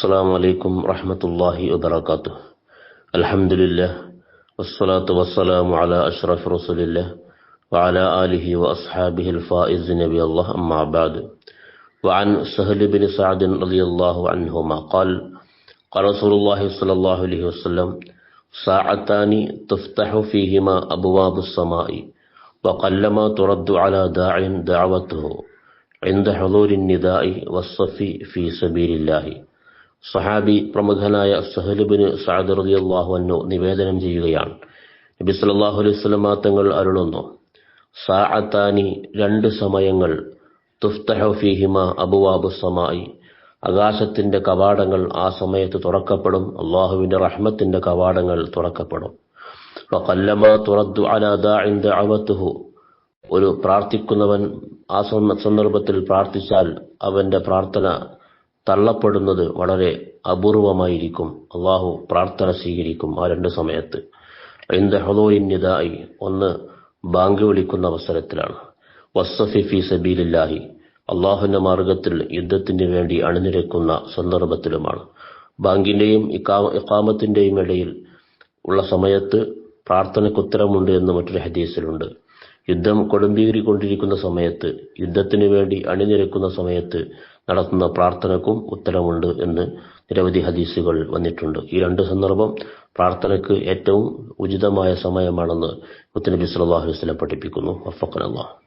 السلام عليكم ورحمة الله وبركاته. الحمد لله والصلاة والسلام على أشرف رسول الله وعلى آله وأصحابه الفائز نبي الله أما بعد وعن سهل بن سعد رضي الله عنهما قال قال رسول الله صلى الله عليه وسلم ساعتان تفتح فيهما أبواب السماء وقلما ترد على داع دعوته عند حضور النداء والصف في سبيل الله. സഹാബി പ്രമുഖനായ സഹലുബിന് സാദ് അൻഹു നിവേദനം ചെയ്യുകയാണ്. നബി സല്ലല്ലാഹു അലൈഹി വസല്ലമ തങ്ങൾ അരുളുന്നു സാഅത്താനി രണ്ട് സമയങ്ങൾ തുഫ്തഹു ഫീഹിമ അബുവാബു സമായി ആകാശത്തിന്റെ കവാടങ്ങൾ ആ സമയത്ത് തുറക്കപ്പെടും അള്ളാഹുവിന്റെ റഹ്മത്തിന്റെ കവാടങ്ങൾ തുറക്കപ്പെടും. ഒരു പ്രാർത്ഥിക്കുന്നവൻ ആ സന്ദർഭത്തിൽ പ്രാർത്ഥിച്ചാൽ അവന്റെ പ്രാർത്ഥന തള്ളപ്പെടുന്നത് വളരെ അപൂർവമായിരിക്കും. അള്ളാഹു പ്രാർത്ഥന സ്വീകരിക്കും ആ രണ്ട് സമയത്ത്. എന്ത് ഹൊലോയിന്യതായി ഒന്ന് ബാങ്ക് വിളിക്കുന്ന അവസരത്തിലാണ്. വസ്സഫി ഫി സബീലില്ലാഹി അള്ളാഹുവിന്റെ മാർഗത്തിൽ യുദ്ധത്തിന് വേണ്ടി അണിനിരക്കുന്ന സന്ദർഭത്തിലുമാണ്. ബാങ്കിന്റെയും ഇക്കാമത്തിന്റെയും ഇടയിൽ ഉള്ള സമയത്ത് പ്രാർത്ഥനയ്ക്ക് ഉത്തരമുണ്ട് എന്ന് മറ്റൊരു ഹദീസിലുണ്ട്. യുദ്ധം കൊടുമ്പീകരിക്കൊണ്ടിരിക്കുന്ന സമയത്ത് യുദ്ധത്തിന് വേണ്ടി അണിനിരക്കുന്ന സമയത്ത് നടത്തുന്ന പ്രാർത്ഥനക്കും ഉത്തരമുണ്ട് എന്ന് നിരവധി ഹദീസുകൾ വന്നിട്ടുണ്ട്. ഈ രണ്ട് സന്ദർഭം പ്രാർത്ഥനയ്ക്ക് ഏറ്റവും ഉചിതമായ സമയമാണെന്ന് മുത്തനബി സല്ലല്ലാഹു അലൈഹി വസല്ലം പഠിപ്പിക്കുന്നു. വഫഖന അല്ലാഹ്